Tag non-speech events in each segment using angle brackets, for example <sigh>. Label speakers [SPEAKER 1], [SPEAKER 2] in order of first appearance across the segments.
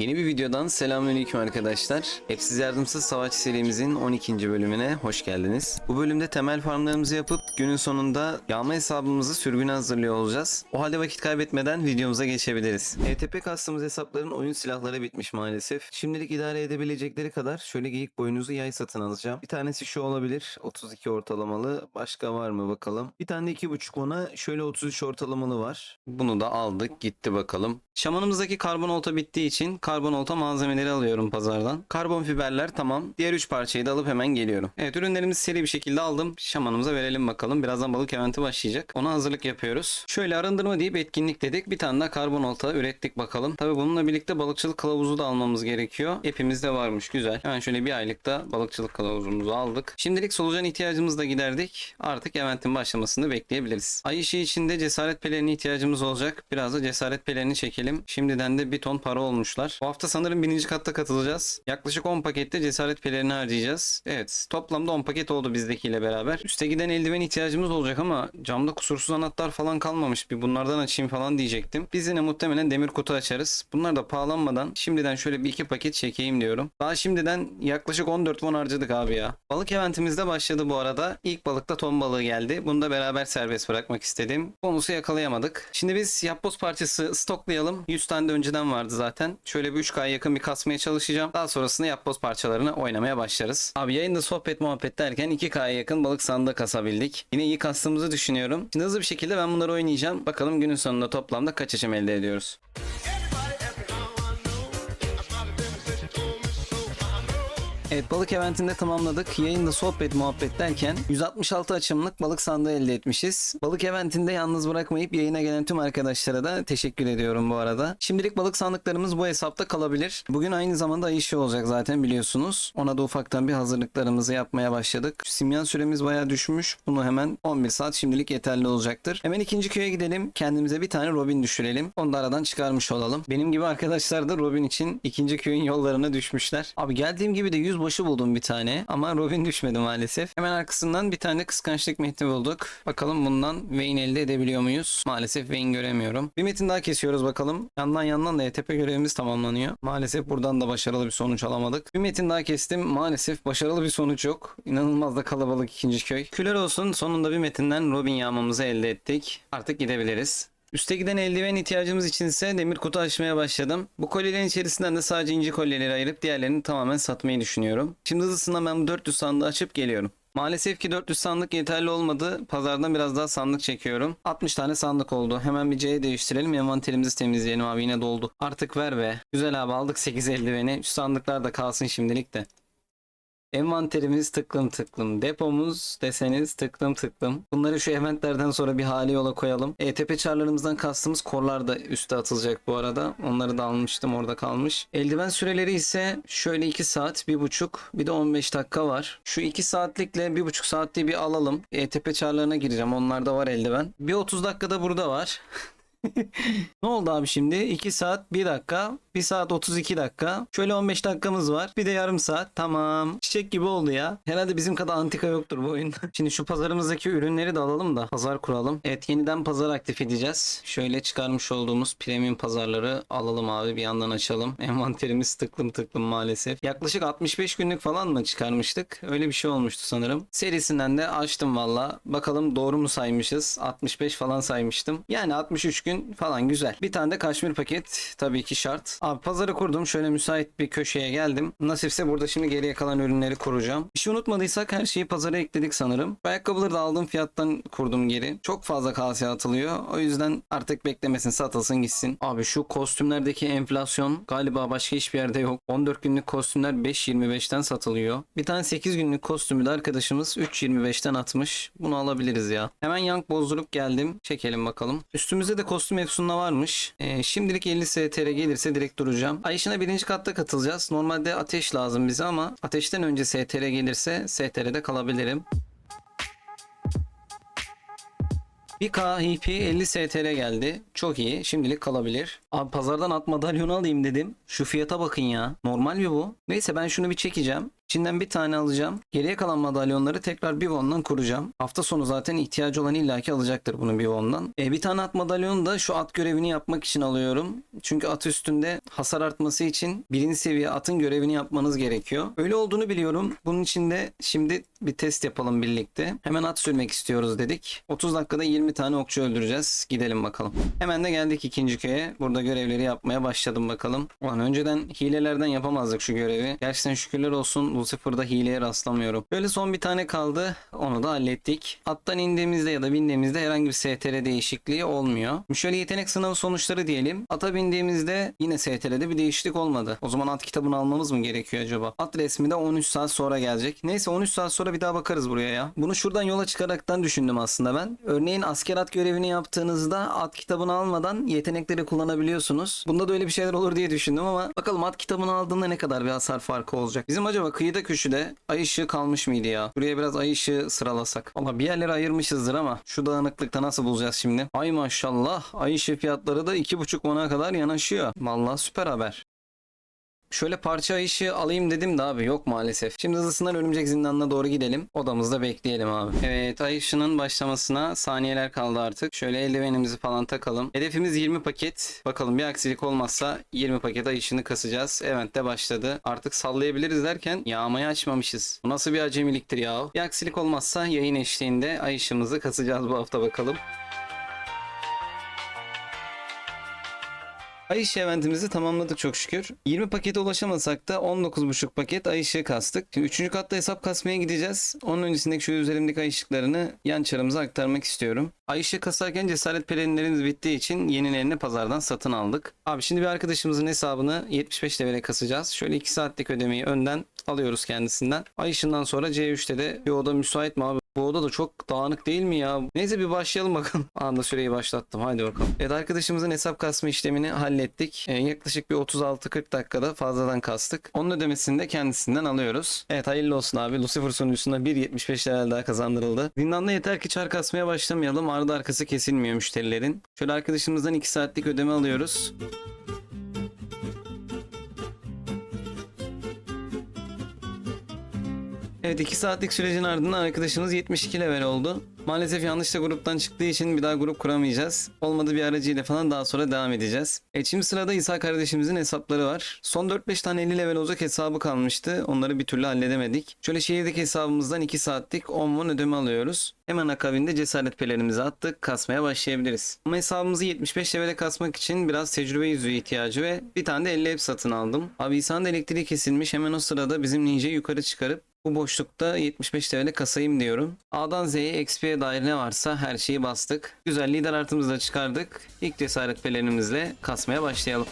[SPEAKER 1] Yeni bir videodan selamünaleyküm arkadaşlar. Hepsiz Yardımsız Savaş serimizin 12. bölümüne hoş geldiniz. Bu bölümde temel farmlarımızı yapıp günün sonunda yağma hesabımızı sürgüne hazırlıyor olacağız. O halde vakit kaybetmeden videomuza geçebiliriz. ETP kastığımız hesapların oyun silahları bitmiş maalesef. Şimdilik idare edebilecekleri kadar şöyle geyik boynuzu yay satın alacağım. Bir tanesi şu olabilir 32 ortalamalı. Başka var mı bakalım. Bir tane de 2.5 ona şöyle 33 ortalamalı var. Bunu da aldık gitti bakalım. Şamanımızdaki karbon olta bittiği için karbon olta malzemeleri alıyorum pazardan. Karbon fiberler tamam. Diğer 3 parçayı da alıp hemen geliyorum. Evet ürünlerimizi seri bir şekilde aldım. Şamanımıza verelim bakalım. Birazdan balık eventi başlayacak. Ona hazırlık yapıyoruz. Şöyle arındırma deyip etkinlik dedik. Bir tane daha karbon olta ürettik bakalım. Tabi bununla birlikte balıkçılık kılavuzu da almamız gerekiyor. Hepimizde varmış güzel. Hemen şöyle bir aylıkta balıkçılık kılavuzumuzu aldık. Şimdilik solucan ihtiyacımızı da giderdik. Artık eventin başlamasını bekleyebiliriz. Ay ışığı içinde cesaret pelerine ihtiyacımız olacak. Biraz da cesaret pelerini çekelim. Şimdiden de bir ton para olmuşlar. Bu hafta sanırım birinci katta katılacağız. Yaklaşık 10 pakette cesaret pelerini harcayacağız. Evet toplamda 10 paket oldu bizdekiyle beraber. Üste giden eldiven ihtiyacımız olacak ama camda kusursuz anahtar falan kalmamış. Bir bunlardan açayım falan diyecektim. Biz yine muhtemelen demir kutu açarız. Bunlar da pahalanmadan şimdiden şöyle bir iki paket çekeyim diyorum. Daha şimdiden yaklaşık 14 won harcadık abi ya. Balık eventimiz de başladı bu arada. İlk balıkta ton balığı geldi. Bunu da beraber serbest bırakmak istedim. Bonusu yakalayamadık. Şimdi biz yapboz parçası stoklayalım. 100 tane de önceden vardı zaten. Şöyle bir 3K'ya yakın bir kasmaya çalışacağım. Daha sonrasında yapboz parçalarını oynamaya başlarız. Abi yayında sohbet muhabbet derken 2K'ya yakın balık sandığı kasabildik. Yine iyi kastığımızı düşünüyorum. Şimdi hızlı bir şekilde ben bunları oynayacağım. Bakalım günün sonunda toplamda kaç açım elde ediyoruz. Evet balık eventinde tamamladık. Yayında sohbet muhabbet derken 166 açımlık balık sandığı elde etmişiz. Balık eventinde yalnız bırakmayıp yayına gelen tüm arkadaşlara da teşekkür ediyorum bu arada. Şimdilik balık sandıklarımız bu hesapta kalabilir. Bugün aynı zamanda ay işi olacak zaten biliyorsunuz. Ona da ufaktan bir hazırlıklarımızı yapmaya başladık. Simyan süremiz bayağı düşmüş. Bunu hemen 11 saat şimdilik yeterli olacaktır. Hemen ikinci köye gidelim. Kendimize bir tane Robin düşürelim. Onu da aradan çıkarmış olalım. Benim gibi arkadaşlar da Robin için ikinci köyün yollarına düşmüşler. Abi geldiğim gibi de yüzbaşı buldum bir tane. Ama Robin düşmedi maalesef. Hemen arkasından bir tane kıskançlık metni bulduk. Bakalım bundan Vayne elde edebiliyor muyuz? Maalesef Vayne göremiyorum. Bir metin daha kesiyoruz bakalım. Yandan yandan da ETP görevimiz tamamlanıyor. Maalesef buradan da başarılı bir sonuç alamadık. Bir metin daha kestim. Maalesef başarılı bir sonuç yok. İnanılmaz da kalabalık ikinci köy. Küler olsun sonunda bir metinden Robin yağmamızı elde ettik. Artık gidebiliriz. Üste giden eldiven ihtiyacımız için ise demir kutu açmaya başladım. Bu kolyelerin içerisinden de sadece inci kolyeleri ayırıp diğerlerini tamamen satmayı düşünüyorum. Şimdi hızlısından ben bu 400 sandığı açıp geliyorum. Maalesef ki 400 sandık yeterli olmadı. Pazardan biraz daha sandık çekiyorum. 60 tane sandık oldu. Hemen bir C'ye değiştirelim. Envanterimizi temizleyelim abi yine doldu. Artık ver be. Güzel abi aldık 8 eldiveni. Şu sandıklar da kalsın şimdilik de. Envanterimiz tıklım tıklım. Depomuz deseniz tıklım tıklım. Bunları şu eventlerden sonra bir hali yola koyalım. ETP çarlarımızdan kastımız korlar da üste atılacak bu arada. Onları da almıştım orada kalmış. Eldiven süreleri ise şöyle 2 saat, 1,5 bir de 15 dakika var. Şu 2 saatlikle 1,5 saatliği bir alalım. ETP çarlarına gireceğim. Onlarda var eldiven. Bir 30 dakikada burada var. <laughs> ne oldu abi şimdi? 2 saat 1 dakika. 1 saat 32 dakika. Şöyle 15 dakikamız var. Bir de yarım saat. Tamam. Çiçek gibi oldu ya. Herhalde bizim kadar antika yoktur bu oyunda. <laughs> Şimdi şu pazarımızdaki ürünleri de alalım da pazar kuralım. Evet yeniden pazar aktif edeceğiz. Şöyle çıkarmış olduğumuz premium pazarları alalım abi. Bir yandan açalım. <laughs> Envanterimiz tıklım tıklım maalesef. Yaklaşık 65 günlük falan mı çıkarmıştık? Öyle bir şey olmuştu sanırım. Serisinden de açtım valla. Bakalım doğru mu saymışız? 65 falan saymıştım. Yani 63 gün falan güzel. Bir tane de kaşmir paket tabii ki şart. Abi pazarı kurdum. Şöyle müsait bir köşeye geldim. Nasipse burada şimdi geriye kalan ürünleri kuracağım. Bir şey unutmadıysak her şeyi pazara ekledik sanırım. Ayakkabıları da aldığım fiyattan kurdum geri. Çok fazla kaseye atılıyor. O yüzden artık beklemesin satılsın gitsin. Abi şu kostümlerdeki enflasyon galiba başka hiçbir yerde yok. 14 günlük kostümler 5.25'ten satılıyor. Bir tane 8 günlük kostümü de arkadaşımız 3.25'ten atmış. Bunu alabiliriz ya. Hemen yank bozdurup geldim. Çekelim bakalım. Üstümüzde de kostüm efsunla varmış. Ee, şimdilik 50 STR gelirse direkt duracağım. Ay birinci katta katılacağız. Normalde ateş lazım bize ama ateşten önce STR gelirse STR'de kalabilirim. 1K HP 50 STR geldi. Çok iyi. Şimdilik kalabilir. Abi pazardan at madalyonu alayım dedim. Şu fiyata bakın ya. Normal mi bu? Neyse ben şunu bir çekeceğim. İçinden bir tane alacağım. Geriye kalan madalyonları tekrar bir won'dan kuracağım. Hafta sonu zaten ihtiyacı olan illaki alacaktır bunu bir won'dan. E, bir tane at madalyonu da şu at görevini yapmak için alıyorum. Çünkü at üstünde hasar artması için birinci seviye atın görevini yapmanız gerekiyor. Öyle olduğunu biliyorum. Bunun için de şimdi bir test yapalım birlikte. Hemen at sürmek istiyoruz dedik. 30 dakikada 20 tane okçu öldüreceğiz. Gidelim bakalım. Hemen de geldik ikinci köye. Burada görevleri yapmaya başladım bakalım. Ulan önceden hilelerden yapamazdık şu görevi. Gerçekten şükürler olsun Lucifer'da hileye rastlamıyorum. Böyle son bir tane kaldı. Onu da hallettik. Attan indiğimizde ya da bindiğimizde herhangi bir STR değişikliği olmuyor. Şöyle yetenek sınavı sonuçları diyelim. Ata bindiğimizde yine STR'de bir değişiklik olmadı. O zaman at kitabını almamız mı gerekiyor acaba? At resmi de 13 saat sonra gelecek. Neyse 13 saat sonra bir daha bakarız buraya ya. Bunu şuradan yola çıkaraktan düşündüm aslında ben. Örneğin asker at görevini yaptığınızda at kitabını almadan yetenekleri kullanabiliyorsunuz. Bunda da öyle bir şeyler olur diye düşündüm ama bakalım at kitabını aldığında ne kadar bir hasar farkı olacak. Bizim acaba kıyıda köşede ay ışığı kalmış mıydı ya? Buraya biraz ay ışığı sıralasak. Valla bir yerlere ayırmışızdır ama şu dağınıklıkta nasıl bulacağız şimdi? Ay maşallah ay ışığı fiyatları da 2,5 ona kadar yanaşıyor. Vallahi süper haber. Şöyle parça işi alayım dedim de abi yok maalesef. Şimdi hızlısından örümcek zindanına doğru gidelim. Odamızda bekleyelim abi. Evet ay ışının başlamasına saniyeler kaldı artık. Şöyle eldivenimizi falan takalım. Hedefimiz 20 paket. Bakalım bir aksilik olmazsa 20 paket ay ışını kasacağız. Evet de başladı. Artık sallayabiliriz derken yağmayı açmamışız. Bu nasıl bir acemiliktir ya? Bir aksilik olmazsa yayın eşliğinde ay ışığımızı kasacağız bu hafta bakalım. Ay ışığı eventimizi tamamladık çok şükür. 20 pakete ulaşamasak da 19,5 paket ay ışığı kastık. Şimdi 3. katta hesap kasmaya gideceğiz. Onun öncesindeki şu üzerimdeki ay ışıklarını yan çarımıza aktarmak istiyorum. Ay ışığı kasarken cesaret pelerinlerimiz bittiği için yenilerini pazardan satın aldık. Abi şimdi bir arkadaşımızın hesabını 75 levele kasacağız. Şöyle 2 saatlik ödemeyi önden alıyoruz kendisinden. Ay sonra C3'te de bir oda müsait mi abi? Bu oda da çok dağınık değil mi ya? Neyse bir başlayalım bakalım. <laughs> Anda süreyi başlattım. Haydi bakalım. Evet arkadaşımızın hesap kasma işlemini hallettik. Ee, yaklaşık bir 36-40 dakikada fazladan kastık. Onun ödemesini de kendisinden alıyoruz. Evet hayırlı olsun abi. Lucifer sunucusunda 1.75 level daha kazandırıldı. Zindanda yeter ki çar kasmaya başlamayalım. Ardı arkası kesilmiyor müşterilerin. Şöyle arkadaşımızdan 2 saatlik ödeme alıyoruz. Evet 2 saatlik sürecin ardından arkadaşımız 72 level oldu. Maalesef yanlışla gruptan çıktığı için bir daha grup kuramayacağız. Olmadı bir aracıyla falan daha sonra devam edeceğiz. Evet şimdi sırada İsa kardeşimizin hesapları var. Son 4-5 tane 50 level olacak hesabı kalmıştı. Onları bir türlü halledemedik. Şöyle şehirdeki hesabımızdan 2 saatlik 10 won ödeme alıyoruz. Hemen akabinde cesaret pelerimizi attık. Kasmaya başlayabiliriz. Ama hesabımızı 75 levele kasmak için biraz tecrübe yüzüğü ihtiyacı ve bir tane de 50 hep satın aldım. Abi İsa'nın elektriği kesilmiş. Hemen o sırada bizim ninja'yı yukarı çıkarıp bu boşlukta 75 TL kasayım diyorum. A'dan Z'ye XP'ye dair ne varsa her şeyi bastık. Güzel lider artımızı da çıkardık. İlk cesaret pelerinimizle kasmaya başlayalım.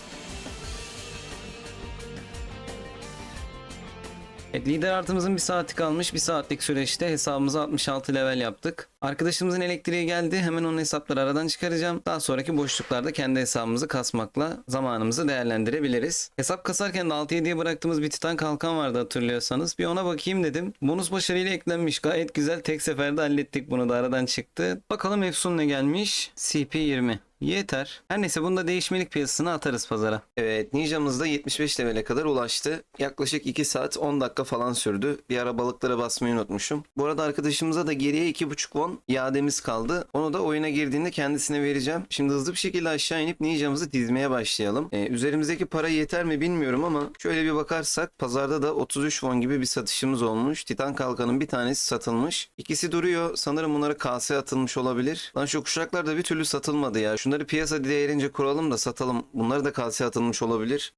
[SPEAKER 1] Evet, lider artımızın bir saati kalmış. Bir saatlik süreçte hesabımızı 66 level yaptık. Arkadaşımızın elektriği geldi. Hemen onun hesapları aradan çıkaracağım. Daha sonraki boşluklarda kendi hesabımızı kasmakla zamanımızı değerlendirebiliriz. Hesap kasarken de 6-7'ye bıraktığımız bir titan kalkan vardı hatırlıyorsanız. Bir ona bakayım dedim. Bonus başarıyla eklenmiş. Gayet güzel. Tek seferde hallettik bunu da aradan çıktı. Bakalım Efsun ne gelmiş? CP20. Yeter. Her neyse bunu da değişmelik piyasasına atarız pazara. Evet Ninja'mız da 75 levele kadar ulaştı. Yaklaşık 2 saat 10 dakika falan sürdü. Bir ara balıklara basmayı unutmuşum. Bu arada arkadaşımıza da geriye 2.5 won iademiz kaldı. Onu da oyuna girdiğinde kendisine vereceğim. Şimdi hızlı bir şekilde aşağı inip Ninja'mızı dizmeye başlayalım. Ee, üzerimizdeki para yeter mi bilmiyorum ama şöyle bir bakarsak pazarda da 33 won gibi bir satışımız olmuş. Titan kalkanın bir tanesi satılmış. İkisi duruyor. Sanırım bunları kase atılmış olabilir. Lan şu kuşaklar da bir türlü satılmadı ya. Şunları piyasa değerince kuralım da satalım. Bunları da kase atılmış olabilir.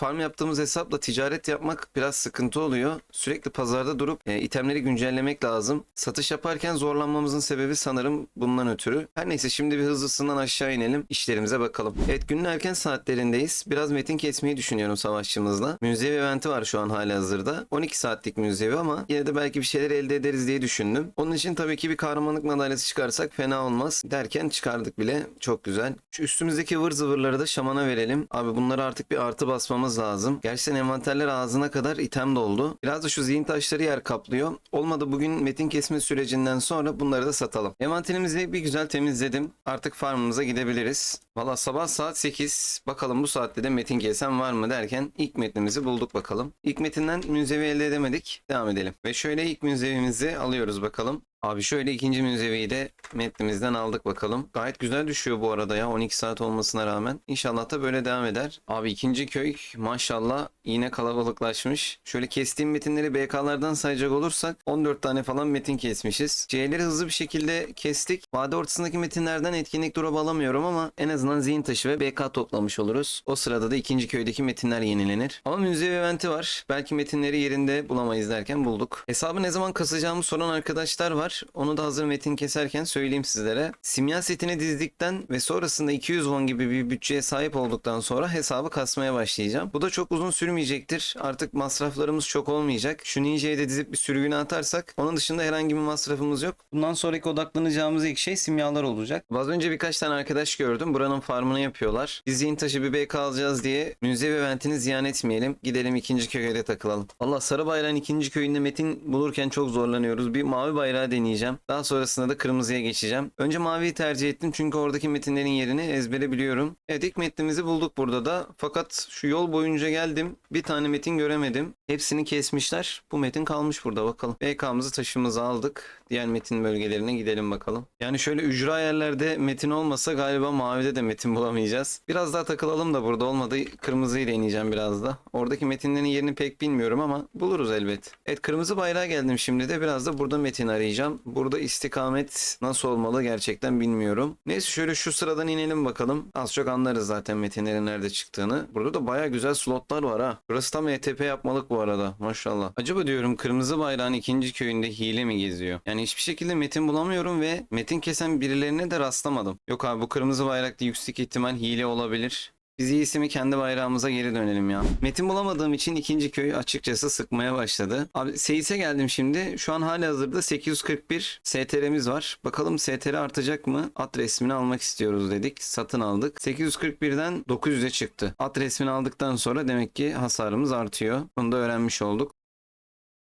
[SPEAKER 1] Farm yaptığımız hesapla ticaret yapmak biraz sıkıntı oluyor. Sürekli pazarda durup e, itemleri güncellemek lazım. Satış yaparken zorlanmamızın sebebi sanırım bundan ötürü. Her neyse şimdi bir hızlısından aşağı inelim. işlerimize bakalım. Evet günün erken saatlerindeyiz. Biraz metin kesmeyi düşünüyorum savaşçımızla. Münzevi eventi var şu an hala hazırda. 12 saatlik münzevi ama yine de belki bir şeyler elde ederiz diye düşündüm. Onun için tabii ki bir kahramanlık madalyası çıkarsak fena olmaz. Derken çıkardık bile. Çok güzel. Şu üstümüzdeki ıvır zıvırları da şamana verelim. Abi bunları artık bir artı basmamız yapmamız lazım. Gerçekten envanterler ağzına kadar item doldu. Biraz da şu zihin taşları yer kaplıyor. Olmadı bugün metin kesme sürecinden sonra bunları da satalım. Envanterimizi bir güzel temizledim. Artık farmımıza gidebiliriz. Valla sabah saat 8. Bakalım bu saatte de metin kesen var mı derken ilk metnimizi bulduk bakalım. İlk metinden münzevi elde edemedik. Devam edelim. Ve şöyle ilk münzevimizi alıyoruz bakalım. Abi şöyle ikinci münzeviyi de metnimizden aldık bakalım. Gayet güzel düşüyor bu arada ya 12 saat olmasına rağmen. İnşallah da böyle devam eder. Abi ikinci köy maşallah yine kalabalıklaşmış. Şöyle kestiğim metinleri BK'lardan sayacak olursak 14 tane falan metin kesmişiz. C'leri hızlı bir şekilde kestik. Vade ortasındaki metinlerden etkinlik drop alamıyorum ama en azından zihin taşı ve BK toplamış oluruz. O sırada da ikinci köydeki metinler yenilenir. Ama münzevi eventi var. Belki metinleri yerinde bulamayız derken bulduk. Hesabı ne zaman kasacağımı soran arkadaşlar var. Onu da hazır metin keserken söyleyeyim sizlere. Simya setini dizdikten ve sonrasında 200 won gibi bir bütçeye sahip olduktan sonra hesabı kasmaya başlayacağım. Bu da çok uzun sürmeyecektir. Artık masraflarımız çok olmayacak. Şu ninja'yı da dizip bir sürgüne atarsak onun dışında herhangi bir masrafımız yok. Bundan sonraki odaklanacağımız ilk şey simyalar olacak. Az önce birkaç tane arkadaş gördüm. Buranın farmını yapıyorlar. Biz zihin taşı bir BK alacağız diye münzevi eventini ziyan etmeyelim. Gidelim ikinci köye takılalım. Allah Sarı Bayrağın ikinci köyünde metin bulurken çok zorlanıyoruz. Bir mavi bayrağı deneyeceğim. Daha sonrasında da kırmızıya geçeceğim. Önce maviyi tercih ettim çünkü oradaki metinlerin yerini ezbere biliyorum. Evet ilk metnimizi bulduk burada da. Fakat şu yol boyunca geldim. Bir tane metin göremedim. Hepsini kesmişler. Bu metin kalmış burada bakalım. BK'mızı taşımızı aldık. Diğer metin bölgelerine gidelim bakalım. Yani şöyle ücra yerlerde metin olmasa galiba mavide de metin <laughs> bulamayacağız. Biraz daha takılalım da burada olmadı. Kırmızıyı deneyeceğim biraz da. Oradaki metinlerin yerini pek bilmiyorum ama buluruz elbet. Evet kırmızı bayrağa geldim şimdi de. Biraz da burada metin arayacağım. Burada istikamet nasıl olmalı gerçekten bilmiyorum. Neyse şöyle şu sıradan inelim bakalım. Az çok anlarız zaten metinlerin nerede çıktığını. Burada da baya güzel slotlar var ha. Burası tam ETP yapmalık bu arada. Maşallah. Acaba diyorum kırmızı bayrağın ikinci köyünde hile mi geziyor? Yani hiçbir şekilde metin bulamıyorum ve metin kesen birilerine de rastlamadım. Yok abi bu kırmızı bayrakta yüksek ihtimal hile olabilir. Biz iyisi mi kendi bayrağımıza geri dönelim ya. Metin bulamadığım için ikinci köy açıkçası sıkmaya başladı. Abi Seyis'e geldim şimdi. Şu an hali hazırda 841 STR'miz var. Bakalım STR artacak mı? At resmini almak istiyoruz dedik. Satın aldık. 841'den 900'e çıktı. At resmini aldıktan sonra demek ki hasarımız artıyor. Bunu da öğrenmiş olduk.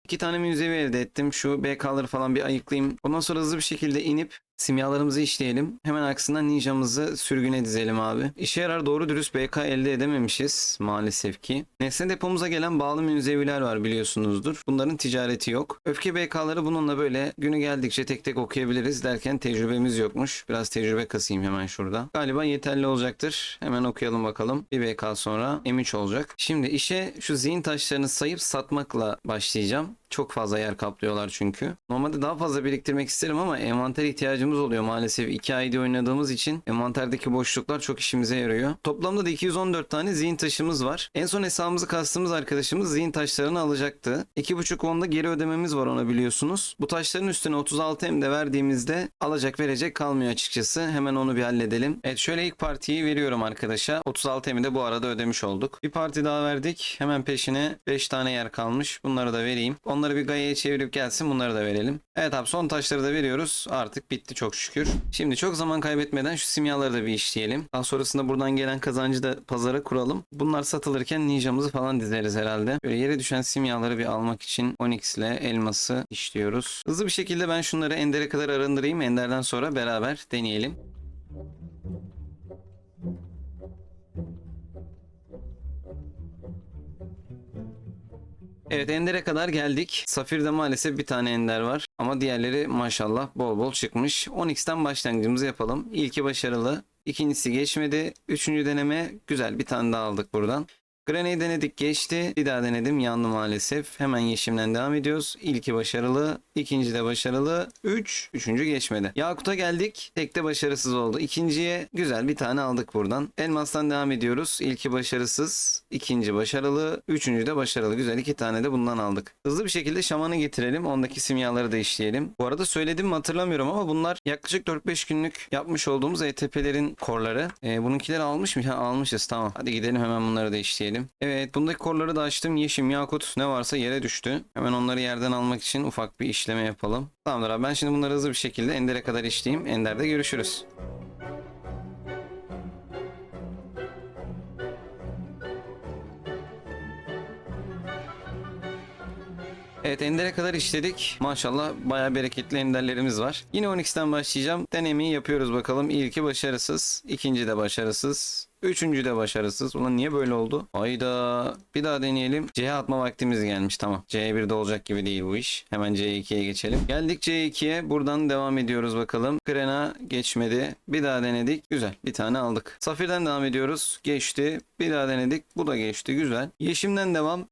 [SPEAKER 1] İki tane münzevi elde ettim. Şu BK'ları falan bir ayıklayayım. Ondan sonra hızlı bir şekilde inip simyalarımızı işleyelim. Hemen arkasından ninjamızı sürgüne dizelim abi. İşe yarar doğru dürüst BK elde edememişiz maalesef ki. Nesne depomuza gelen bağlı münzeviler var biliyorsunuzdur. Bunların ticareti yok. Öfke BK'ları bununla böyle günü geldikçe tek tek okuyabiliriz derken tecrübemiz yokmuş. Biraz tecrübe kasayım hemen şurada. Galiba yeterli olacaktır. Hemen okuyalım bakalım. Bir BK sonra M3 olacak. Şimdi işe şu zihin taşlarını sayıp satmakla başlayacağım. Çok fazla yer kaplıyorlar çünkü. Normalde daha fazla biriktirmek isterim ama envanter ihtiyacımız oluyor maalesef. 2 ID oynadığımız için envanterdeki boşluklar çok işimize yarıyor. Toplamda da 214 tane zihin taşımız var. En son hesabımızı kastığımız arkadaşımız zihin taşlarını alacaktı. 2.5 onda geri ödememiz var ona biliyorsunuz. Bu taşların üstüne 36 M de verdiğimizde alacak verecek kalmıyor açıkçası. Hemen onu bir halledelim. Evet şöyle ilk partiyi veriyorum arkadaşa. 36 M'i de bu arada ödemiş olduk. Bir parti daha verdik. Hemen peşine 5 tane yer kalmış. Bunları da vereyim. Onları bir gayeye çevirip gelsin bunları da verelim. Evet abi son taşları da veriyoruz. Artık bitti çok şükür. Şimdi çok zaman kaybetmeden şu simyaları da bir işleyelim. Daha sonrasında buradan gelen kazancı da pazara kuralım. Bunlar satılırken ninjamızı falan dizeriz herhalde. Böyle yere düşen simyaları bir almak için Onyx ile elması işliyoruz. Hızlı bir şekilde ben şunları Ender'e kadar arındırayım. Ender'den sonra beraber deneyelim. Evet Ender'e kadar geldik. Safir'de maalesef bir tane Ender var. Ama diğerleri maşallah bol bol çıkmış. Onyx'ten başlangıcımızı yapalım. İlki başarılı. İkincisi geçmedi. Üçüncü deneme güzel bir tane daha aldık buradan. Granny denedik geçti. Bir daha denedim yandı maalesef. Hemen yeşimden devam ediyoruz. İlki başarılı. ikinci de başarılı. Üç. Üçüncü geçmedi. Yakut'a geldik. Tek de başarısız oldu. İkinciye güzel bir tane aldık buradan. Elmas'tan devam ediyoruz. İlki başarısız. ikinci başarılı. Üçüncü de başarılı. Güzel iki tane de bundan aldık. Hızlı bir şekilde şamanı getirelim. Ondaki simyaları da işleyelim. Bu arada söyledim mi hatırlamıyorum ama bunlar yaklaşık 4-5 günlük yapmış olduğumuz ETP'lerin korları. Ee, bununkileri almış mı? Ha, almışız tamam. Hadi gidelim hemen bunları da işleyelim. Evet bundaki korları da açtım. Yeşim, yakut ne varsa yere düştü. Hemen onları yerden almak için ufak bir işleme yapalım. Tamamdır abi ben şimdi bunları hızlı bir şekilde Ender'e kadar işleyeyim. Ender'de görüşürüz. Evet endere kadar işledik. Maşallah bayağı bereketli enderlerimiz var. Yine 12'den başlayacağım. Denemeyi yapıyoruz bakalım. İlki başarısız. ikinci de başarısız. Üçüncü de başarısız. Ulan niye böyle oldu? Hayda. Bir daha deneyelim. C'ye atma vaktimiz gelmiş. Tamam. C1'de olacak gibi değil bu iş. Hemen C2'ye geçelim. Geldik C2'ye. Buradan devam ediyoruz bakalım. Krena geçmedi. Bir daha denedik. Güzel. Bir tane aldık. Safir'den devam ediyoruz. Geçti. Bir daha denedik. Bu da geçti. Güzel. Yeşim'den devam.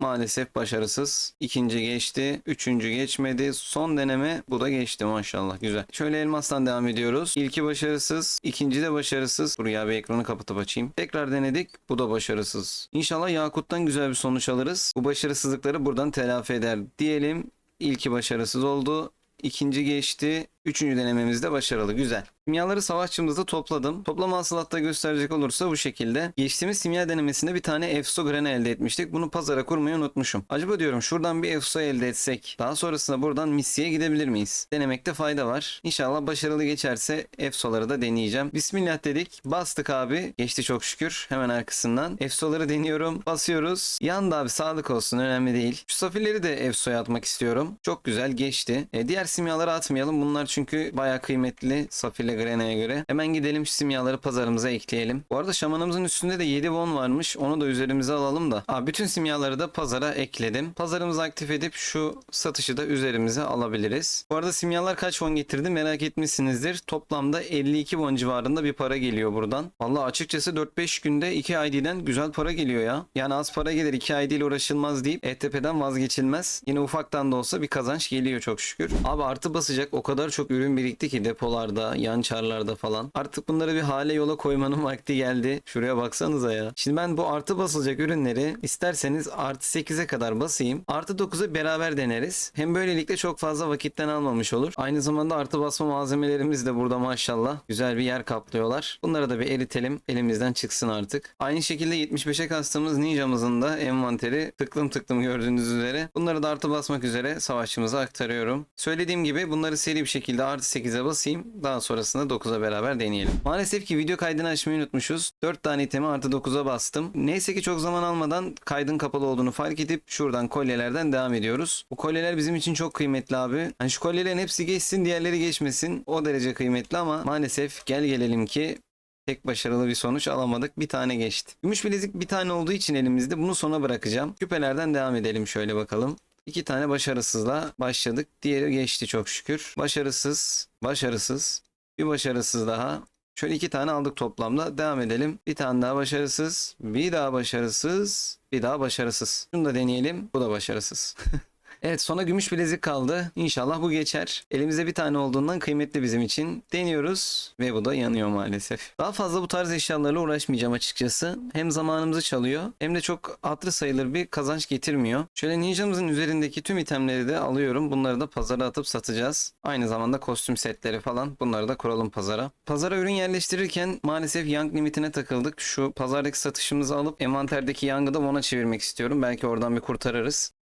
[SPEAKER 1] Maalesef başarısız. İkinci geçti. Üçüncü geçmedi. Son deneme bu da geçti maşallah. Güzel. Şöyle elmastan devam ediyoruz. İlki başarısız. ikinci de başarısız. Buraya bir ekranı kapatıp açayım. Tekrar denedik. Bu da başarısız. İnşallah Yakut'tan güzel bir sonuç alırız. Bu başarısızlıkları buradan telafi eder diyelim. İlki başarısız oldu. İkinci geçti. Üçüncü denememizde başarılı. Güzel. Simyaları savaşçımızda topladım. Toplam hasılatta gösterecek olursa bu şekilde. Geçtiğimiz simya denemesinde bir tane Efso Gran'ı elde etmiştik. Bunu pazara kurmayı unutmuşum. Acaba diyorum şuradan bir Efso elde etsek. Daha sonrasında buradan Missi'ye gidebilir miyiz? Denemekte fayda var. İnşallah başarılı geçerse Efso'ları da deneyeceğim. Bismillah dedik. Bastık abi. Geçti çok şükür. Hemen arkasından. Efso'ları deniyorum. Basıyoruz. Yandı abi sağlık olsun. Önemli değil. Şu safirleri de Efso'ya atmak istiyorum. Çok güzel geçti. E, diğer simyaları atmayalım. Bunlar çünkü bayağı kıymetli. Safirle Grena'ya göre. Hemen gidelim simyaları pazarımıza ekleyelim. Bu arada şamanımızın üstünde de 7 won varmış. Onu da üzerimize alalım da. Aa, bütün simyaları da pazara ekledim. Pazarımızı aktif edip şu satışı da üzerimize alabiliriz. Bu arada simyalar kaç won getirdi merak etmişsinizdir. Toplamda 52 won civarında bir para geliyor buradan. Vallahi açıkçası 4-5 günde 2 ID'den güzel para geliyor ya. Yani az para gelir 2 ID ile uğraşılmaz deyip ETP'den vazgeçilmez. Yine ufaktan da olsa bir kazanç geliyor çok şükür. Abi artı basacak o kadar çok ürün birikti ki depolarda, yan çarlarda falan. Artık bunları bir hale yola koymanın <laughs> vakti geldi. Şuraya baksanıza ya. Şimdi ben bu artı basılacak ürünleri isterseniz artı 8'e kadar basayım. Artı 9'a beraber deneriz. Hem böylelikle çok fazla vakitten almamış olur. Aynı zamanda artı basma malzemelerimiz de burada maşallah. Güzel bir yer kaplıyorlar. Bunları da bir eritelim. Elimizden çıksın artık. Aynı şekilde 75'e kastığımız ninjamızın da envanteri tıklım tıklım gördüğünüz üzere. Bunları da artı basmak üzere savaşçımıza aktarıyorum. Söylediğim gibi bunları seri bir şekilde artı 8'e basayım. Daha sonrasında 9'a beraber deneyelim. Maalesef ki video kaydını açmayı unutmuşuz. 4 tane itemi artı 9'a bastım. Neyse ki çok zaman almadan kaydın kapalı olduğunu fark edip şuradan kolyelerden devam ediyoruz. Bu kolyeler bizim için çok kıymetli abi. Hani şu kolyelerin hepsi geçsin diğerleri geçmesin. O derece kıymetli ama maalesef gel gelelim ki Tek başarılı bir sonuç alamadık. Bir tane geçti. Gümüş bilezik bir tane olduğu için elimizde bunu sona bırakacağım. Küpelerden devam edelim şöyle bakalım. İki tane başarısızla başladık. Diğeri geçti çok şükür. Başarısız, başarısız, bir başarısız daha. Şöyle iki tane aldık toplamda. Devam edelim. Bir tane daha başarısız, bir daha başarısız, bir daha başarısız. Şunu da deneyelim. Bu da başarısız. <laughs> Evet sona gümüş bilezik kaldı. İnşallah bu geçer. Elimizde bir tane olduğundan kıymetli bizim için. Deniyoruz ve bu da yanıyor maalesef. Daha fazla bu tarz eşyalarla uğraşmayacağım açıkçası. Hem zamanımızı çalıyor hem de çok hatırı sayılır bir kazanç getirmiyor. Şöyle ninjamızın üzerindeki tüm itemleri de alıyorum. Bunları da pazara atıp satacağız. Aynı zamanda kostüm setleri falan bunları da kuralım pazara. Pazara ürün yerleştirirken maalesef yang limitine takıldık. Şu pazardaki satışımızı alıp envanterdeki yangı da ona çevirmek istiyorum. Belki oradan bir kurtarırız.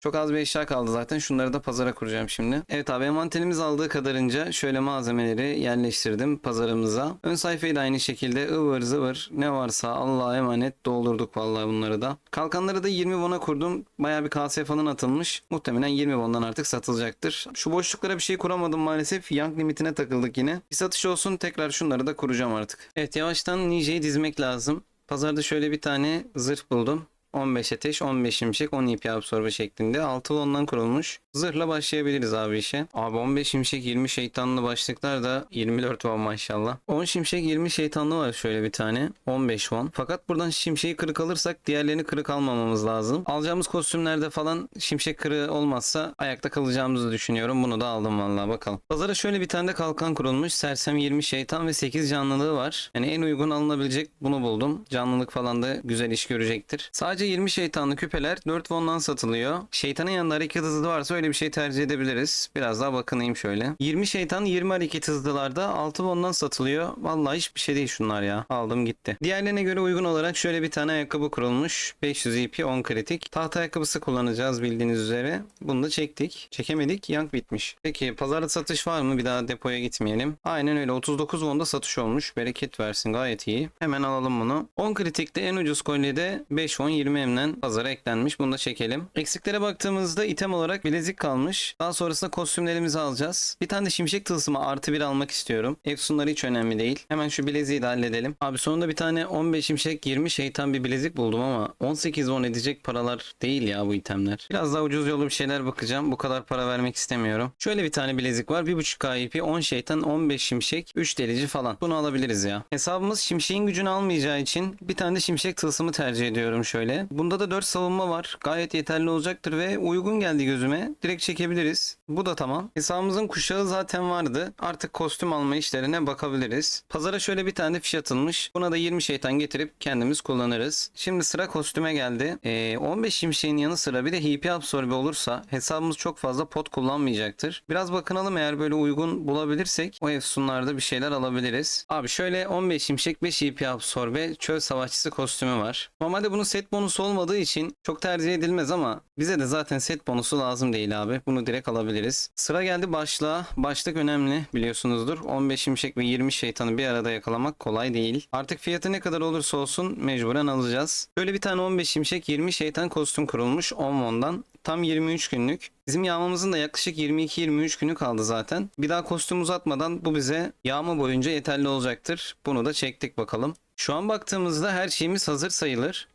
[SPEAKER 1] Çok az bir eşya kaldı zaten. Şunları da pazara kuracağım şimdi. Evet abi envanterimiz aldığı kadarınca şöyle malzemeleri yerleştirdim pazarımıza. Ön sayfayı da aynı şekilde ıvır zıvır ne varsa Allah'a emanet doldurduk vallahi bunları da. Kalkanları da 20 won'a kurdum. Baya bir KS falan atılmış. Muhtemelen 20 won'dan artık satılacaktır. Şu boşluklara bir şey kuramadım maalesef. Young limitine takıldık yine. Bir satış olsun tekrar şunları da kuracağım artık. Evet yavaştan Nije'yi dizmek lazım. Pazarda şöyle bir tane zırh buldum. 15 ateş, 15 şimşek, 10 EP absorbe şeklinde. 6 ondan kurulmuş. Zırhla başlayabiliriz abi işe. Abi 15 şimşek, 20 şeytanlı başlıklar da 24 won maşallah. 10 şimşek, 20 şeytanlı var şöyle bir tane. 15 won. Fakat buradan şimşeği kırık alırsak diğerlerini kırık almamamız lazım. Alacağımız kostümlerde falan şimşek kırığı olmazsa ayakta kalacağımızı düşünüyorum. Bunu da aldım vallahi bakalım. Pazara şöyle bir tane de kalkan kurulmuş. Sersem 20 şeytan ve 8 canlılığı var. Yani en uygun alınabilecek bunu buldum. Canlılık falan da güzel iş görecektir. Sadece 20 şeytanlı küpeler 4 won'dan satılıyor. Şeytanın yanında hareket hızı varsa öyle bir şey tercih edebiliriz. Biraz daha bakınayım şöyle. 20 şeytan 20 hareket hızlılarda 6 won'dan satılıyor. Vallahi hiçbir şey değil şunlar ya. Aldım gitti. Diğerlerine göre uygun olarak şöyle bir tane ayakkabı kurulmuş. 500 EP 10 kritik. Tahta ayakkabısı kullanacağız bildiğiniz üzere. Bunu da çektik. Çekemedik. Yank bitmiş. Peki pazarda satış var mı? Bir daha depoya gitmeyelim. Aynen öyle. 39 won'da satış olmuş. Bereket versin. Gayet iyi. Hemen alalım bunu. 10 kritikte en ucuz kolyede 5 won 20 20M'den pazara eklenmiş. Bunu da çekelim. Eksiklere baktığımızda item olarak bilezik kalmış. Daha sonrasında kostümlerimizi alacağız. Bir tane de şimşek tılsımı artı bir almak istiyorum. Efsunları hiç önemli değil. Hemen şu bileziği de halledelim. Abi sonunda bir tane 15 şimşek 20 şeytan bir bilezik buldum ama 18 won edecek paralar değil ya bu itemler. Biraz daha ucuz yolu bir şeyler bakacağım. Bu kadar para vermek istemiyorum. Şöyle bir tane bilezik var. 1.5 KP, 10 şeytan, 15 şimşek, 3 delici falan. Bunu alabiliriz ya. Hesabımız şimşeğin gücünü almayacağı için bir tane de şimşek tılsımı tercih ediyorum şöyle. Bunda da 4 savunma var. Gayet yeterli olacaktır ve uygun geldi gözüme. Direkt çekebiliriz. Bu da tamam. Hesabımızın kuşağı zaten vardı. Artık kostüm alma işlerine bakabiliriz. Pazara şöyle bir tane fiş atılmış. Buna da 20 şeytan getirip kendimiz kullanırız. Şimdi sıra kostüme geldi. Ee, 15 şimşeğin yanı sıra bir de HP absorbe olursa hesabımız çok fazla pot kullanmayacaktır. Biraz bakınalım eğer böyle uygun bulabilirsek o efsunlarda bir şeyler alabiliriz. Abi şöyle 15 şimşek 5 HP absorbe çöl savaşçısı kostümü var. Normalde bunun set bonusu olmadığı için çok tercih edilmez ama bize de zaten set bonusu lazım değil abi. Bunu direkt alabiliriz. Sıra geldi başlığa. Başlık önemli biliyorsunuzdur. 15 şimşek ve 20 şeytanı bir arada yakalamak kolay değil. Artık fiyatı ne kadar olursa olsun mecburen alacağız. Böyle bir tane 15 şimşek 20 şeytan kostüm kurulmuş 10 won'dan. Tam 23 günlük. Bizim yağmamızın da yaklaşık 22-23 günü kaldı zaten. Bir daha kostüm uzatmadan bu bize yağma boyunca yeterli olacaktır. Bunu da çektik bakalım. Şu an baktığımızda her şeyimiz hazır sayılır.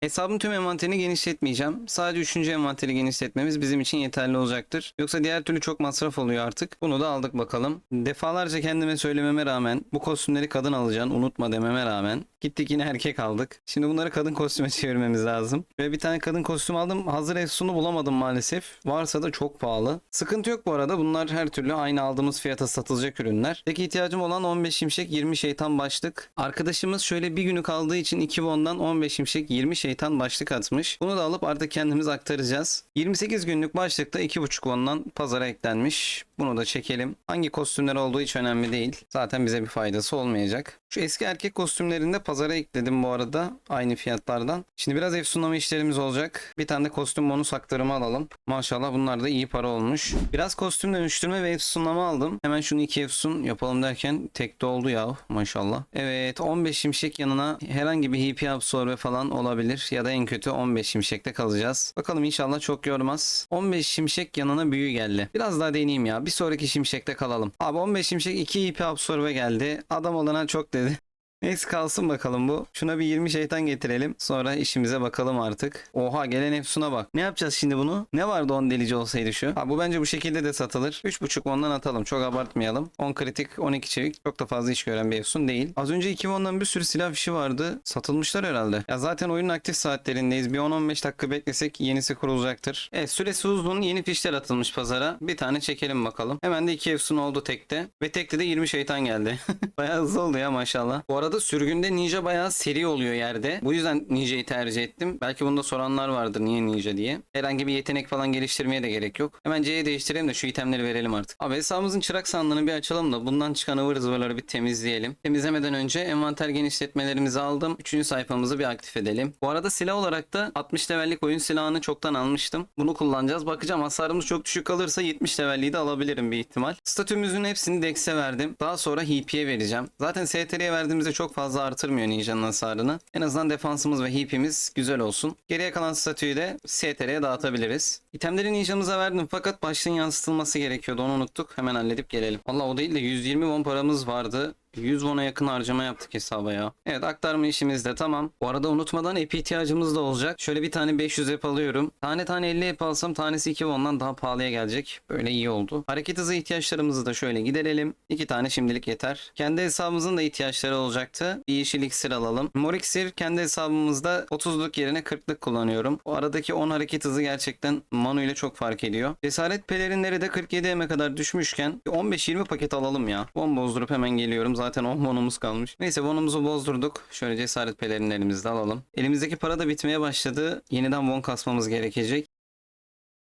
[SPEAKER 1] Hesabın tüm envanterini genişletmeyeceğim. Sadece 3. envanteri genişletmemiz bizim için yeterli olacaktır. Yoksa diğer türlü çok masraf oluyor artık. Bunu da aldık bakalım. Defalarca kendime söylememe rağmen bu kostümleri kadın alacaksın unutma dememe rağmen gittik yine erkek aldık. Şimdi bunları kadın kostüme <laughs> çevirmemiz lazım. Ve bir tane kadın kostüm aldım. Hazır efsunu bulamadım maalesef. Varsa da çok pahalı. Sıkıntı yok bu arada. Bunlar her türlü aynı aldığımız fiyata satılacak ürünler. Tek ihtiyacım olan 15 şimşek 20 şeytan başlık. Arkadaşımız şöyle bir günü kaldığı için 2 won'dan 15 şimşek 20 şeytan başlık atmış. Bunu da alıp artık kendimiz aktaracağız. 28 günlük başlıkta 2.5 won'dan pazara eklenmiş. Bunu da çekelim. Hangi kostümler olduğu hiç önemli değil. Zaten bize bir faydası olmayacak. Şu eski erkek kostümlerinde pazara ekledim bu arada. Aynı fiyatlardan. Şimdi biraz efsunlama işlerimiz olacak. Bir tane de kostüm bonus aktarımı alalım. Maşallah bunlar da iyi para olmuş. Biraz kostüm dönüştürme ve efsunlama aldım. Hemen şunu iki efsun yapalım derken tekte oldu ya maşallah. Evet 15 şimşek yanına herhangi bir HP absorbe falan olabilir. Ya da en kötü 15 şimşekte kalacağız. Bakalım inşallah çok yormaz. 15 şimşek yanına büyü geldi. Biraz daha deneyeyim ya. Bir sonraki şimşekte kalalım. Abi 15 şimşek 2 HP absorbe geldi. Adam olana çok dedi. Neyse kalsın bakalım bu. Şuna bir 20 şeytan getirelim. Sonra işimize bakalım artık. Oha gelen Efsun'a bak. Ne yapacağız şimdi bunu? Ne vardı 10 delici olsaydı şu? Ha, bu bence bu şekilde de satılır. 3.5 ondan atalım. Çok abartmayalım. 10 kritik 12 çevik. Çok da fazla iş gören bir Efsun değil. Az önce 2 ondan bir sürü silah fişi vardı. Satılmışlar herhalde. Ya zaten oyunun aktif saatlerindeyiz. Bir 10-15 dakika beklesek yenisi kurulacaktır. Evet süresi uzun. Yeni fişler atılmış pazara. Bir tane çekelim bakalım. Hemen de 2 Efsun oldu tekte. Ve tekte de 20 şeytan geldi. <laughs> Bayağı hızlı oldu ya maşallah. Bu arada sürgünde ninja bayağı seri oluyor yerde. Bu yüzden ninja'yı tercih ettim. Belki bunda soranlar vardır niye ninja diye. Herhangi bir yetenek falan geliştirmeye de gerek yok. Hemen C'ye değiştirelim de şu itemleri verelim artık. Abi hesabımızın çırak sandığını bir açalım da bundan çıkan ıvır zıvırları bir temizleyelim. Temizlemeden önce envanter genişletmelerimizi aldım. Üçüncü sayfamızı bir aktif edelim. Bu arada silah olarak da 60 levellik oyun silahını çoktan almıştım. Bunu kullanacağız. Bakacağım hasarımız çok düşük kalırsa 70 levelliği de alabilirim bir ihtimal. Statümüzün hepsini Dex'e verdim. Daha sonra HP'ye vereceğim. Zaten STR'ye verdiğimizde çok fazla artırmıyor ninjanın hasarını. En azından defansımız ve HP'miz güzel olsun. Geriye kalan statüyü de STR'ye dağıtabiliriz. İtemleri ninjamıza verdim fakat başlığın yansıtılması gerekiyordu. Onu unuttuk. Hemen halledip gelelim. Valla o değil de 120 won paramız vardı. 100 won'a yakın harcama yaptık hesaba ya. Evet aktarma işimiz de tamam. Bu arada unutmadan ep ihtiyacımız da olacak. Şöyle bir tane 500 ep alıyorum. Tane tane 50 ep alsam tanesi 2 won'dan daha pahalıya gelecek. Böyle iyi oldu. Hareket hızı ihtiyaçlarımızı da şöyle giderelim. 2 tane şimdilik yeter. Kendi hesabımızın da ihtiyaçları olacaktı. Bir yeşil iksir alalım. Mor iksir kendi hesabımızda 30'luk yerine 40'lık kullanıyorum. O aradaki 10 hareket hızı gerçekten Manu ile çok fark ediyor. Cesaret pelerinleri de 47 eme kadar düşmüşken 15-20 paket alalım ya. Bomba bozdurup hemen geliyorum. Zaten 10 bonumuz kalmış. Neyse bonumuzu bozdurduk. Şöyle cesaret pelerinlerimizi de alalım. Elimizdeki para da bitmeye başladı. Yeniden bon kasmamız gerekecek.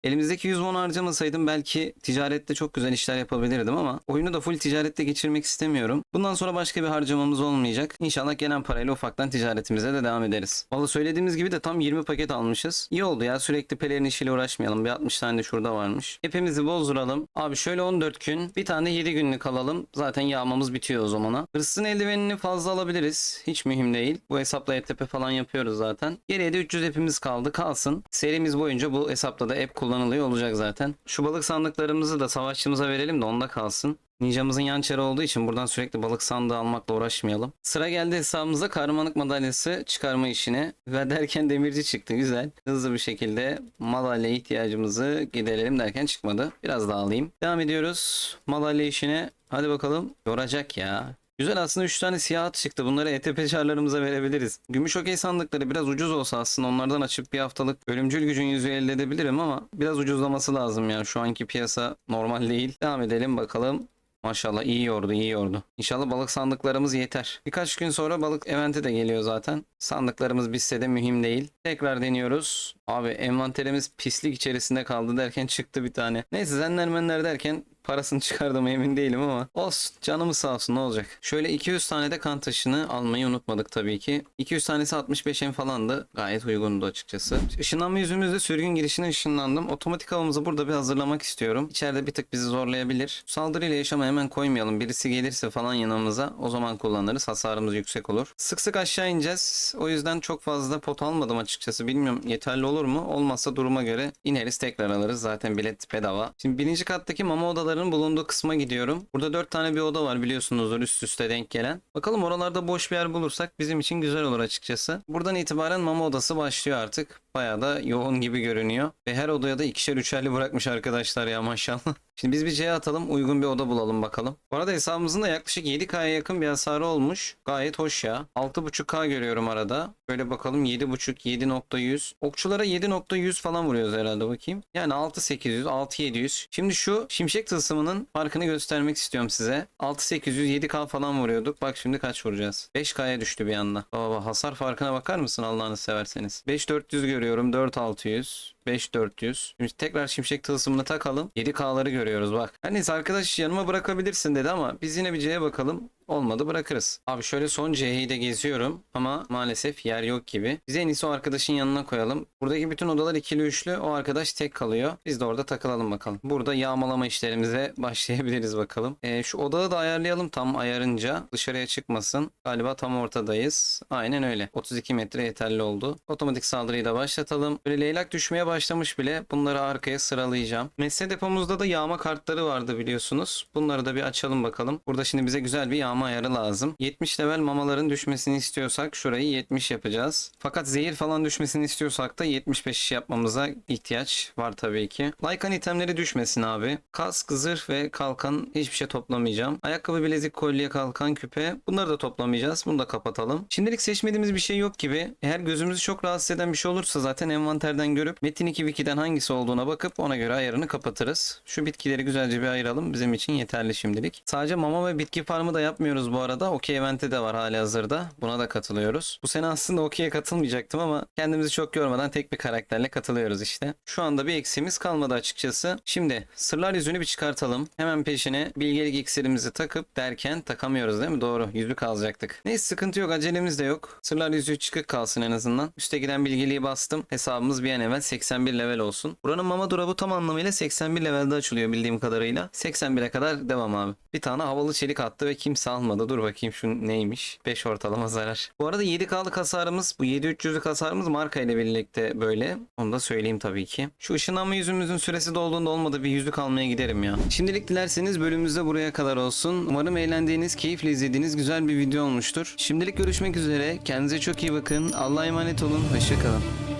[SPEAKER 1] Elimizdeki 100 won harcamasaydım belki ticarette çok güzel işler yapabilirdim ama oyunu da full ticarette geçirmek istemiyorum. Bundan sonra başka bir harcamamız olmayacak. İnşallah gelen parayla ufaktan ticaretimize de devam ederiz. Valla söylediğimiz gibi de tam 20 paket almışız. İyi oldu ya sürekli pelerin işiyle uğraşmayalım. Bir 60 tane de şurada varmış. Hepimizi bozduralım. Abi şöyle 14 gün bir tane 7 günlük alalım. Zaten yağmamız bitiyor o zamana. Hırsızın eldivenini fazla alabiliriz. Hiç mühim değil. Bu hesapla ETP falan yapıyoruz zaten. Geriye de 300 hepimiz kaldı. Kalsın. Serimiz boyunca bu hesapta da app kullanılıyor olacak zaten. Şu balık sandıklarımızı da savaşçımıza verelim de onda kalsın. Ninjamızın yan çarı olduğu için buradan sürekli balık sandığı almakla uğraşmayalım. Sıra geldi hesabımıza kahramanlık madalyası çıkarma işine. Ve derken demirci çıktı güzel. Hızlı bir şekilde madalya ihtiyacımızı giderelim derken çıkmadı. Biraz daha alayım. Devam ediyoruz madalya işine. Hadi bakalım. Yoracak ya. Güzel aslında 3 tane siyah at çıktı. Bunları ETP çarlarımıza verebiliriz. Gümüş okey sandıkları biraz ucuz olsa aslında onlardan açıp bir haftalık ölümcül gücün yüzü elde edebilirim ama biraz ucuzlaması lazım ya. Şu anki piyasa normal değil. Devam edelim bakalım. Maşallah iyi yordu iyi yordu. İnşallah balık sandıklarımız yeter. Birkaç gün sonra balık eventi de geliyor zaten. Sandıklarımız bitse de mühim değil. Tekrar deniyoruz. Abi envanterimiz pislik içerisinde kaldı derken çıktı bir tane. Neyse zenlermenler derken parasını çıkardım emin değilim ama olsun canımız sağ olsun ne olacak. Şöyle 200 tane de kan taşını almayı unutmadık tabii ki. 200 tanesi 65 en falandı. Gayet uygundu açıkçası. Işınlanma yüzümüzde sürgün girişine ışınlandım. Otomatik avımızı burada bir hazırlamak istiyorum. İçeride bir tık bizi zorlayabilir. Saldırıyla yaşama hemen koymayalım. Birisi gelirse falan yanımıza o zaman kullanırız. Hasarımız yüksek olur. Sık sık aşağı ineceğiz. O yüzden çok fazla pot almadım açıkçası. Bilmiyorum yeterli olur mu? Olmazsa duruma göre ineriz tekrar alırız. Zaten bilet bedava. Şimdi birinci kattaki mama odalarının bulunduğu kısma gidiyorum. Burada dört tane bir oda var biliyorsunuzdur üst üste denk gelen. Bakalım oralarda boş bir yer bulursak bizim için güzel olur açıkçası. Buradan itibaren mama odası başlıyor artık. Bayağı da yoğun gibi görünüyor. Ve her odaya da ikişer üçerli bırakmış arkadaşlar ya maşallah. <laughs> Şimdi biz bir C atalım uygun bir oda bulalım bakalım. Bu arada hesabımızın da yaklaşık 7K'ya yakın bir hasarı olmuş. Gayet hoş ya. 6.5K görüyorum arada. Böyle bakalım 7.5 7.100. Okçulara 7.100 falan vuruyoruz herhalde bakayım. Yani 6.800 6.700. Şimdi şu şimşek tılsımının farkını göstermek istiyorum size. 6.800 7K falan vuruyorduk. Bak şimdi kaç vuracağız? 5K'ya düştü bir anda. Baba hasar farkına bakar mısın Allah'ını severseniz? 5400 görüyorum 4600. 5400. Şimdi tekrar şimşek tılsımını takalım. 7K'ları görüyoruz bak. Her neyse arkadaş yanıma bırakabilirsin dedi ama biz yine bir C'ye bakalım. Olmadı bırakırız. Abi şöyle son C'yi de geziyorum ama maalesef yer yok gibi. Biz en iyisi o arkadaşın yanına koyalım. Buradaki bütün odalar ikili üçlü. O arkadaş tek kalıyor. Biz de orada takılalım bakalım. Burada yağmalama işlerimize <laughs> başlayabiliriz bakalım. Ee, şu odağı da ayarlayalım tam ayarınca. Dışarıya çıkmasın. Galiba tam ortadayız. Aynen öyle. 32 metre yeterli oldu. Otomatik saldırıyı da başlatalım. Böyle leylak düşmeye başlamış bile. Bunları arkaya sıralayacağım. Mesle depomuzda da yağma kartları vardı biliyorsunuz. Bunları da bir açalım bakalım. Burada şimdi bize güzel bir yağma ayarı lazım. 70 level mamaların düşmesini istiyorsak şurayı 70 yapacağız. Fakat zehir falan düşmesini istiyorsak da 75 yapmamıza ihtiyaç var tabii ki. Lycan itemleri düşmesin abi. Kask, zırh ve kalkan hiçbir şey toplamayacağım. Ayakkabı, bilezik, kolye, kalkan, küpe bunları da toplamayacağız. Bunu da kapatalım. Şimdilik seçmediğimiz bir şey yok gibi. Eğer gözümüzü çok rahatsız eden bir şey olursa zaten envanterden görüp Metin 2 Wiki'den hangisi olduğuna bakıp ona göre ayarını kapatırız. Şu bitkileri güzelce bir ayıralım. Bizim için yeterli şimdilik. Sadece mama ve bitki farmı da yapmıyoruz bu arada. Okey eventi de var hali hazırda. Buna da katılıyoruz. Bu sene aslında okey'e katılmayacaktım ama kendimizi çok yormadan tek bir karakterle katılıyoruz işte. Şu anda bir eksiğimiz kalmadı açıkçası. Şimdi sırlar yüzünü bir çıkartalım. Hemen peşine bilgelik iksirimizi takıp derken takamıyoruz değil mi? Doğru. Yüzük alacaktık. Neyse sıkıntı yok. Acelemiz de yok. Sırlar yüzüğü çıkık kalsın en azından. Üste giden bilgeliği bastım. Hesabımız bir an evvel 81 level olsun. Buranın mama drop'u tam anlamıyla 81 levelde açılıyor bildiğim kadarıyla. 81'e kadar devam abi. Bir tane havalı çelik attı ve kimse almadı. Dur bakayım şu neymiş. 5 ortalama zarar. Bu arada 7K'lık hasarımız bu 7300'lük hasarımız marka ile birlikte böyle. Onu da söyleyeyim tabii ki. Şu ışınlanma yüzümüzün süresi dolduğunda olmadı bir yüzük almaya giderim ya. Şimdilik dilerseniz bölümümüzde buraya kadar olsun. Umarım eğlendiğiniz, keyifle izlediğiniz güzel bir video olmuştur. Şimdilik görüşmek üzere. Kendinize çok iyi bakın. Allah'a emanet olun. Hoşçakalın.